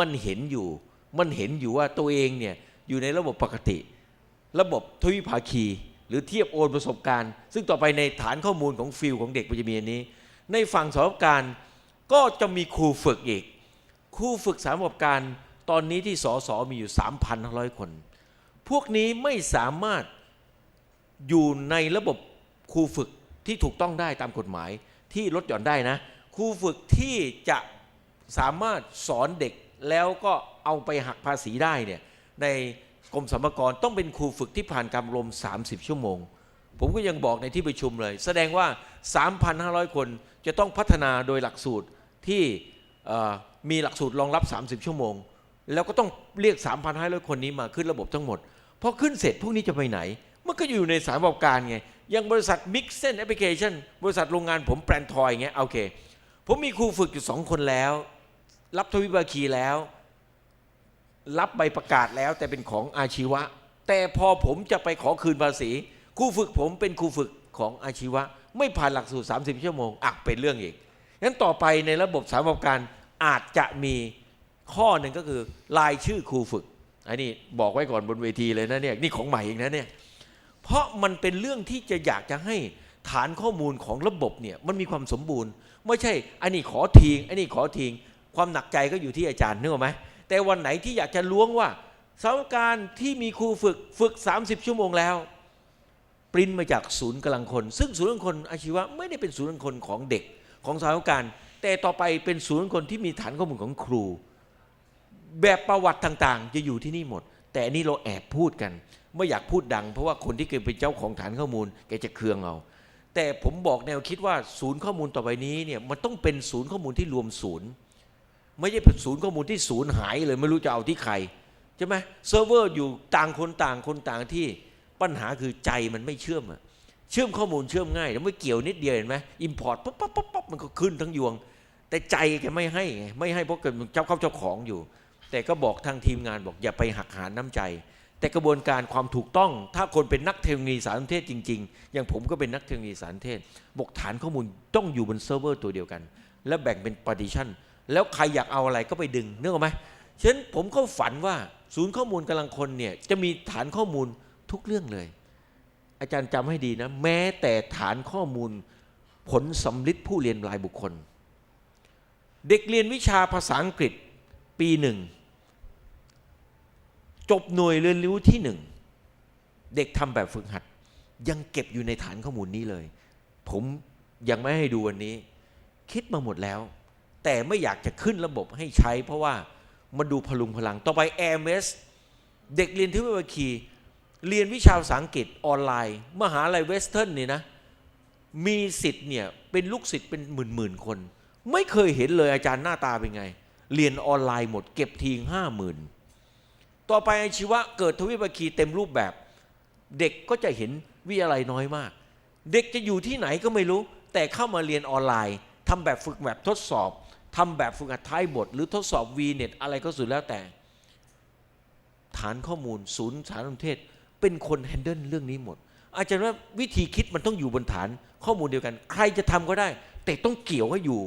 มันเห็นอยู่ มันเห็นอยู่ว่าตัวเองเนี่ยอยู่ในระบบปกติ ระบบทวิภาคี หรือเทียบโอนประสบการณ์ ซึ่งต่อไปในฐานข้อมูลของฟิลของเด็กมันจะมีอันนี้ ในฝั่งสำหรับการก็จะมีครูฝึกอีก ครูฝึกสามประสบการตอนนี้ที่สอสอมีอยู่ 3,500 คน พวกนี้ไม่สามารถอยู่ในระบบครูฝึกที่ถูกต้องได้ตามกฎหมายที่ลดหย่อนได้นะ ครูฝึกที่จะสามารถสอนเด็ก แล้วก็เอาไปหักภาษีได้เนี่ยในกรมสรรพากรต้องเป็นครูฝึกที่ผ่านการอบรม 30 ชั่วโมง ผมก็ยังบอกในที่ประชุมเลย แสดงว่า 3,500 คนจะต้องพัฒนาโดยหลักสูตรที่มีหลักสูตรรองรับ 30 ชั่วโมง แล้วก็ต้องเรียก 3,500 คนนี้มาขึ้นระบบทั้งหมดพอขึ้นเสร็จพวกนี้จะไปไหน มันก็อยู่ในสายประกอบการไงอย่างบริษัท Mix e n Application บริษัทโรงงานผมแปรนทอยเงี้ยโอเค ผมมีครูฝึกอยู่สองคนแล้ว รับทวิบาคีแล้ว รับใบประกาศแล้วแต่เป็นของอาชีวะ แต่พอผมจะไปขอคืนภาษีครูฝึกผมเป็นครูฝึกของอาชีวะ ไม่ผ่านหลักสูตร 30 ชั่วโมงอะเป็นเรื่องอีกงั้นต่อไปในระบบสายประกอบการอาจจะมีข้อหนึ่งก็คือรายชื่อครูฝึกอันนี้บอกไว้ก่อนบนเวทีเลยนะเนี่ยนี่ของใหม่เองนะเนี่ยเพราะมันเป็นเรื่องที่จะอยากจะให้ฐานข้อมูลของระบบเนี่ยมันมีความสมบูรณ์ ไม่ใช่อันนี้ขอทิ้งอันนี้ขอทิ้ง ความหนักใจก็อยู่ที่อาจารย์นึกออกไหมแต่วันไหนที่อยากจะล้วงว่าสาวการที่มีครูฝึกฝึก 30 ชั่วโมงแล้ว ปริ้นมาจากศูนย์กำลังคน ซึ่งศูนย์กำลังคนอาชีวะไม่ได้เป็นศูนย์กำลังคนของเด็กของสาวการแต่ต่อไปเป็นศูนย์กำลังคนที่มีฐานข้อมูลของครู แบบประวัติต่างๆ จะอยู่ที่นี่หมด แต่นนี้เราแอบพูดกัน ไม่อยากพูดดัง เพราะว่าคนที่เคยเป็นเจ้าของฐานข้อมูลแกจะเคืองเอาแต่ผมบอกแนวคิดว่าศูนย์ข้อมูลต่อไปนี้เนี่ยมันต้องเป็นศูนย์ข้อมูลที่รวมศูนย์ ไม่ใช่ศูนย์ข้อมูลที่ศูนย์หายเลยไม่รู้จะเอาที่ใครใช่ไหมเซิร์ฟเวอร์อยู่ต่างคนต่างคนต่างที่ปัญหาคือใจมันไม่เชื่อมอะเชื่อมข้อมูลเชื่อมง่ายแล้วไม่เกี่ยวนิดเดียวเห็นไหมอิมพอร์ตปั๊บปั๊บปั๊บปั๊บมันก็ขึ้นทั้งยวง แต่ใจแกไม่ให้ไงไม่ให้เพราะเกิดเจ้าเข้าเจ้าของอยู่ แต่ก็บอกทางทีมงานบอกอย่าไปหักหานน้ำใจ แต่กระบวนการความถูกต้อง ถ้าคนเป็นนักเทคโนโลยีสารสนเทศจริง ๆ อย่างผมก็เป็นนักเทคโนโลยีสารสนเทศบอกฐานข้อมูลต้องอยู่บนเซิร์ฟเวอร์ตัวเดียวกัน แล้วแบ่งเป็น partition แล้วใครอยากเอาอะไรก็ไปดึงนึกออกไหมฉะนั้นผมก็ฝันว่าศูนย์ข้อมูลกำลังคนเนี่ยจะมีฐานข้อมูลทุกเรื่องเลย อาจารย์จำให้ดีนะ แม้แต่ฐานข้อมูลผลสำลิดผู้เรียนรายบุคคล เด็กเรียนวิชาภาษาอังกฤษปีหนึ่ง จบหน่วยเรียนรู้ที่หนึ่ง เด็กทำแบบฝึกหัด ยังเก็บอยู่ในฐานข้อมูลนี้เลย ผมยังไม่ให้ดูวันนี้ คิดมาหมดแล้ว แต่ไม่อยากจะขึ้นระบบให้ใช้ เพราะว่ามันดูพลุงพลัง ต่อไป AMS เด็กเรียนที่วิคีเรียนวิชาภาษาอังกฤษออนไลน์ มหาลัยเวสเทิร์นนี่นะ มีสิทธิ์เนี่ย เป็นลูกศิษย์เป็นหมื่นหมื่นคน ไม่เคยเห็นเลยอาจารย์หน้าตาเป็นไง เรียนออนไลน์หมดเก็บทีห้าหมื่นต่อไปอาชีวะเกิดทวิภาคีเต็มรูปแบบ เด็กก็จะเห็นวิทยาลัยน้อยมาก เด็กจะอยู่ที่ไหนก็ไม่รู้ แต่เข้ามาเรียนออนไลน์ทำแบบฝึกแบบทดสอบ ทำแบบฝึกหัดท้ายบท หรือทดสอบ VNet อะไรก็สุดแล้วแต่ ฐานข้อมูลศูนย์สารสนเทศ เป็นคนแฮนเดิลเรื่องนี้หมด อาจารย์ว่าวิธีคิดมันต้องอยู่บนฐานข้อมูลเดียวกัน ใครจะทำก็ได้ แต่ต้องเกี่ยวให้อยู่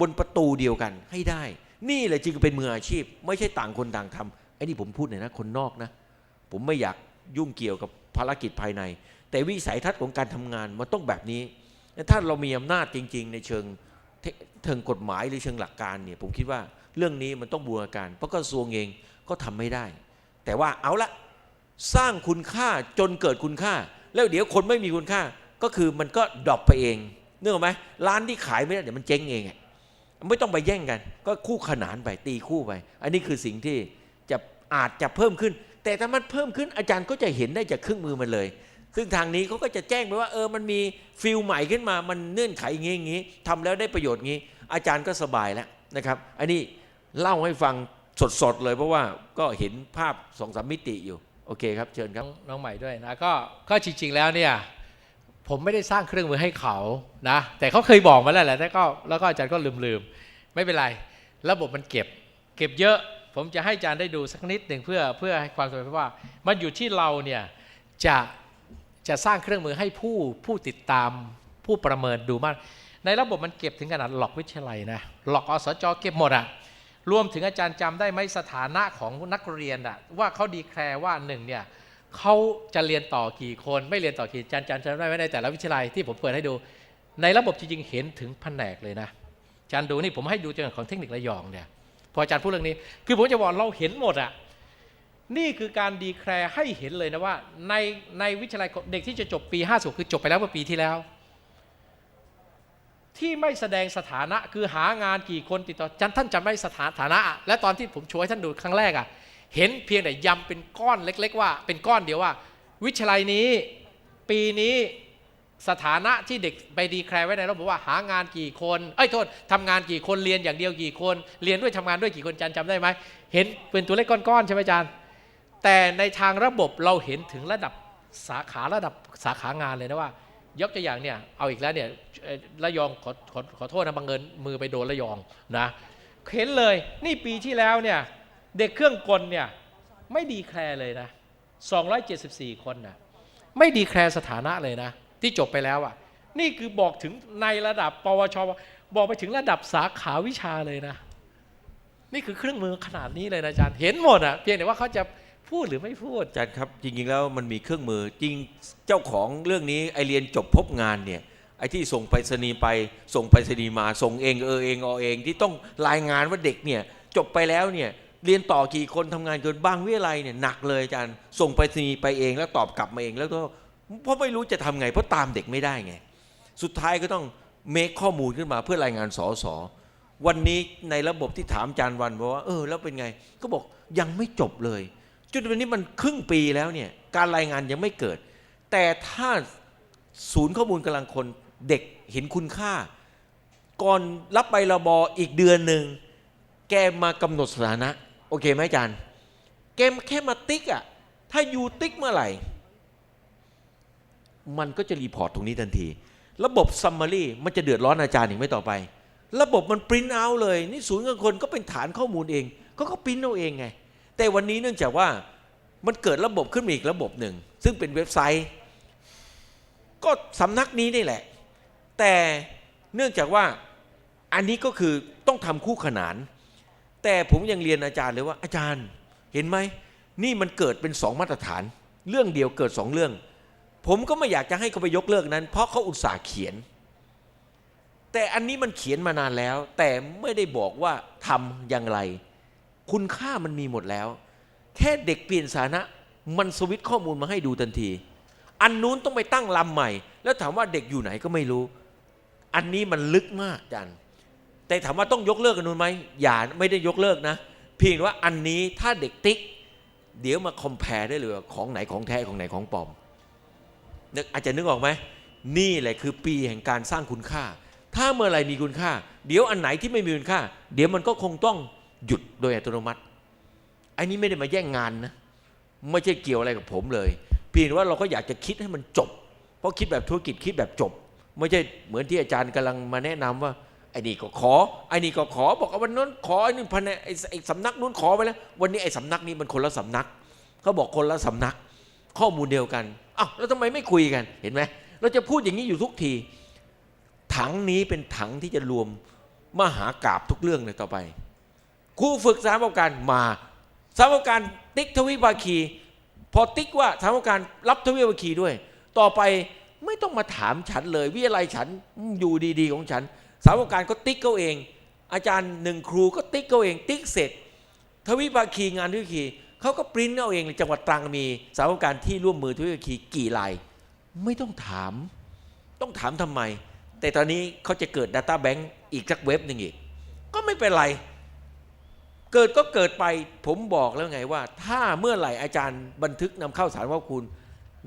บนประตูเดียวกันให้ได้ นี่แหละจึงเป็นมืออาชีพ ไม่ใช่ต่างคนต่างทำไอ้นี่ผมพูดหน่ยนะคนนอกนะ ผมไม่อยากยุ่งเกี่ยวกับภารกิจภายใน แต่วิสัยทัศน์ของการทำงานมันต้องแบบนี้ ถ้าเรามีอำนาจจริง ๆ ในเชิง เทเชิงกฎหมายหรือเชิงหลักการเนี่ยผมคิดว่าเรื่องนี้มันต้องบูรณาการเพราะกระทรวงเองก็ทำไม่ได้ แต่ว่าเอาละสร้างคุณค่าจนเกิดคุณค่า แล้วเดี๋ยวคนไม่มีคุณค่าก็คือมันก็ดรอปไปเองนึกออกไหมร้านที่ขายไม่ได้เดี๋ยวมันเจ๊งเองไม่ต้องไปแย่งกัน ก็คู่ขนานไปตีคู่ไป อันนี้คือสิ่งที่จะอาจจะเพิ่มขึ้น แต่ถ้ามันเพิ่มขึ้นอาจารย์ก็จะเห็นได้จากเครื่องมือมันเลย ซึ่งทางนี้เขาก็จะแจ้งไปว่าเออมันมีฟิลใหม่ขึ้นมามันเงื่อนไขอย่างงี้อย่างงี้ทำแล้วได้ประโยชน์งี้ อาจารย์ก็สบายแล้วนะครับอันนี้เล่าให้ฟังสดๆเลยเพราะว่าก็เห็นภาพสองสามมิติอยู่โอเคครับเชิญครับน้องใหม่ด้วยนะก็ก็จริง ๆ แล้วเนี่ยผมไม่ได้สร้างเครื่องมือให้เขานะ แต่เขาเคยบอกมาแล้วแหละแล้วก็แล้วก็อาจารย์ก็ลืมๆไม่เป็นไร ระบบมันเก็บ เก็บเยอะ ผมจะให้อาจารย์ได้ดูสักนิดหนึ่งเพื่อเพื่อให้ความสำคัญว่า มันอยู่ที่เราเนี่ยจะ จะสร้างเครื่องมือให้ผู้ผู้ติดตามผู้ประเมินดูมาก ในระบบมันเก็บถึงขนาดหลอกวิทยาลัยนะหลอกอสจเก็บหมดอะรวมถึงอาจารย์จำได้ไหมสถานะของนักเรียนอะว่าเขาดีแคลร์ว่าหนึ่งเนี่ยเขาจะเรียนต่อกี่คนไม่เรียนต่อกี่อาจารย์จำจำได้ไหมในแต่ละวิทยาลัยที่ผมเปิดให้ดู ในระบบจริงๆเห็นถึงแผนกเลยนะอาจารย์ดูนี่ผมให้ดูจากของเทคนิคระยองเนี่ยพออาจารย์พูดเรื่องนี้ คือผมจะบอกเราเห็นหมดอะ นี่คือการดีแคร์ให้เห็นเลยนะว่า ในในวิทยาลัยเด็กที่จะจบปี 50 คือจบไปแล้วเมื่อปีที่แล้ว ที่ไม่แสดงสถานะคือหางานกี่คนติดต่อจันท่านจำได้สถาฐานะ และตอนที่ผมโชว์ให้ท่านดูครั้งแรกอะเห็นเพียงแต่ย้ำเป็นก้อนเล็ก ๆ ว่า เป็นก้อนเดียวว่า วิทยาลัยนี้ปีนี้สถานะที่เด็กไปดีแคร์ไว้ในระบบว่าหางานกี่คนเอ้ยโทษทำงานกี่คนเรียนอย่างเดียวกี่คน เรียนด้วยทำงานด้วยกี่คนจันจำได้ไหมเห็นเป็นตัวเลขก้อนๆใช่ไหมอาจารย์ แต่ในทางระบบเราเห็นถึงระดับสาขาระดับสาขางานเลยนะว่า ยกตัวอย่างเนี่ยเอาอีกแล้วเนี่ยระยองขอขอขอโทษนะบังเอิญมือไปโดนระยองนะเห็นเลยนี่ปีที่แล้วเนี่ยเด็กเครื่องกลเนี่ยไม่ดีแคลร์เลยนะ 274 คนนะไม่ดีแคลร์สถานะเลยนะ ที่จบไปแล้วอะนี่คือบอกถึงในระดับปวช บอกไปถึงระดับสาขาวิชาเลยนะ นี่คือเครื่องมือขนาดนี้เลยนะอาจารย์ เห็นหมดอะเพียงแต่ว่าเขาจะ พูดหรือไม่พูด อาจารย์ครับจริงๆแล้วมันมีเครื่องมือ จริงเจ้าของเรื่องนี้ไอเรียนจบพบงานเนี่ยไอที่ส่งไปรษณีย์ไปส่งไปรษณีย์มาส่งเองเออเองเอเอง ที่ต้องรายงานว่าเด็กเนี่ยจบไปแล้วเนี่ยเรียนต่อกี่คนทำงานเกินบางวิทยาลัยเนี่ยหนักเลยอาจารย์ส่งไปรษณีย์ไปเองแล้วตอบกลับมาเอง แล้วก็เพราะไม่รู้จะทำไง เพราะตามเด็กไม่ได้ไง สุดท้ายก็ต้องเมคข้อมูลขึ้นมาเพื่อรายงานสอสอวันนี้ในระบบที่ถามอาจารย์วันบอกว่าเออแล้วเป็นไง ก็บอกยังไม่จบเลย จนวันนี้มันครึ่งปีแล้วเนี่ยการรายงานยังไม่เกิด แต่ถ้าศูนย์ข้อมูลกำลังคนเด็กเห็นคุณค่า ก่อนรับใบระบออีกเดือนหนึ่งแกมากำหนดสถานะ โอเคไหมอาจารย์แกแค่มาติ๊กอะถ้าอยู่ติ๊กเมื่อไหร่ มันก็จะรีพอร์ตตรงนี้ทันที ระบบซัมมารีมันจะเดือดร้อนอาจารย์อีกไม่ต่อไป ระบบมันปริ้นเอาเลย นี่ศูนย์กับคนก็เป็นฐานข้อมูลเองก็ก็ปริ้นเอาเองไง แต่วันนี้เนื่องจากว่ามันเกิดระบบขึ้นมาอีกระบบหนึ่ง ซึ่งเป็นเว็บไซต์ ก็สำนักนี้นี่แหละ แต่เนื่องจากว่าอันนี้ก็คือต้องทำคู่ขนาน แต่ผมยังเรียนอาจารย์เลยว่าอาจารย์เห็นไหมนี่มันเกิดเป็นสองมาตรฐาน เรื่องเดียวเกิดสองเรื่อง ผมก็ไม่อยากจะให้เขาไปยกเลิกนั้น เพราะเขาอุตส่าห์เขียน แต่อันนี้มันเขียนมานานแล้ว แต่ไม่ได้บอกว่าทำอย่างไร คุณค่ามันมีหมดแล้ว แค่เด็กเปลี่ยนสถานะ มันสวิตช์ข้อมูลมาให้ดูทันที อันนู้นต้องไปตั้งลำใหม่ แล้วถามว่าเด็กอยู่ไหนก็ไม่รู้ อันนี้มันลึกมากจันแต่ถามว่าต้องยกเลิกกันนู้นไหมอย่าไม่ได้ยกเลิกนะ เพียงว่าอันนี้ถ้าเด็กติ๊ก เดี๋ยวมาคอมเพลได้เลยว่าของไหนของแท้ของไหนของปลอมนึกอาจจะนึกออกไหมนี่แหละคือปีแห่งการสร้างคุณค่า ถ้าเมื่อไหรมีคุณค่า เดี๋ยวอันไหนที่ไม่มีคุณค่า เดี๋ยวมันก็คงต้อง หยุดโดยอัตโนมัติอันนี้ไม่ได้มาแย่งงานนะไม่ใช่เกี่ยวอะไรกับผมเลยเพียงว่าเราก็อยากจะคิดให้มันจบ เพราะคิดแบบธุรกิจคิดแบบจบ ไม่ใช่เหมือนที่อาจารย์กำลังมาแนะนำว่าไอ้นี่ก็ขอไอ้นี่ก็ขอบอกว่าวันนั้นขอไอ้นี่พันไอ้ไอ้สำนักนู้นขอไปแล้ว วันนี้ไอ้สำนักนี้มันคนละสำนักเขาบอกคนละสำนัก ข้อมูลเดียวกันอ้าวแล้วทำไมไม่คุยกันเห็นไหมเราจะพูดอย่างนี้อยู่ทุกที ถังนี้เป็นถังที่จะรวมมหากราบทุกเรื่องเลยต่อไป ครูฝึกสถาบันการมาสถาบันการติ๊กทวิภาคี พอติ๊กว่าสถาบันการรับทวิภาคีด้วย ต่อไปไม่ต้องมาถามฉันเลย วิทยาลัยฉันอยู่ดีๆของฉันสถาบันการก็ติ๊กเขาเอง อาจารย์หนึ่งครูก็ติ๊กเขาเอง ติ๊กเสร็จ ทวิภาคีงานทวิภาคีเขาก็ปริ้นเอาเองจังหวัดตรังมีสถาบันการที่ร่วมมือทวิภาคีกี่รายไม่ต้องถาม ต้องถามทำไม แต่ตอนนี้เขาจะเกิด Data Bank อีกสักเว็บหนึ่งอีก ก็ไม่เป็นไร เกิดก็เกิดไปผมบอกแล้วไงว่า ถ้าเมื่อไหร่อาจารย์บันทึกนำเข้าสารว่าคุณ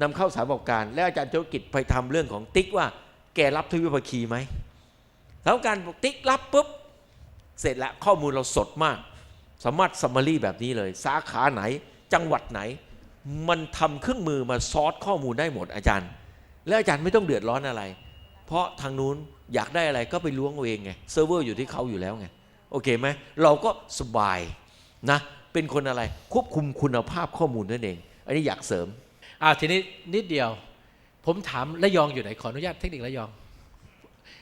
นำเข้าสารประกอบการ และอาจารย์ธุรกิจไปทำเรื่องของติ๊กว่าแกรับทวิภคีไหมสารประการบอกติ๊กรับปุ๊บเสร็จแล้วข้อมูลเราสดมาก สามารถซัมมารีแบบนี้เลย สาขาไหนจังหวัดไหน มันทำเครื่องมือมาซอสข้อมูลได้หมดอาจารย์ แล้วอาจารย์ไม่ต้องเดือดร้อนอะไร เพราะทางนู้นอยากได้อะไรก็ไปล้วงเอาเองไงเซิร์ฟเวอร์อยู่ที่เขาอยู่แล้วไง โอเคไหมเราก็สบายนะเป็นคนอะไรควบคุมคุณภาพข้อมูลนั่นเอง อันนี้อยากเสริมอ่าทีนี้นิดเดียว ผมถามระยองอยู่ไหนขออนุญาตเทคนิคระยอง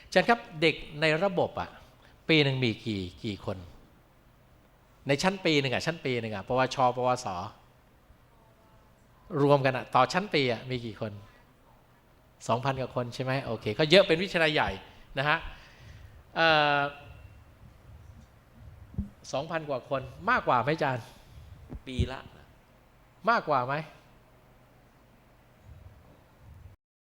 อาจารย์ครับเด็กในระบบอะปีหนึ่งมีกี่กี่คน ในชั้นปีหนึ่งอะชั้นปีหนึ่งอะปวชปวสรวมกันอะต่อชั้นปีอะมีกี่คน2,000กว่าคนใช่ไหมโอเค ก็เยอะเป็นวิชาใหญ่นะฮะ 2,000 กว่าคน มากกว่าไหมจาร์ปีละ มากกว่าไหม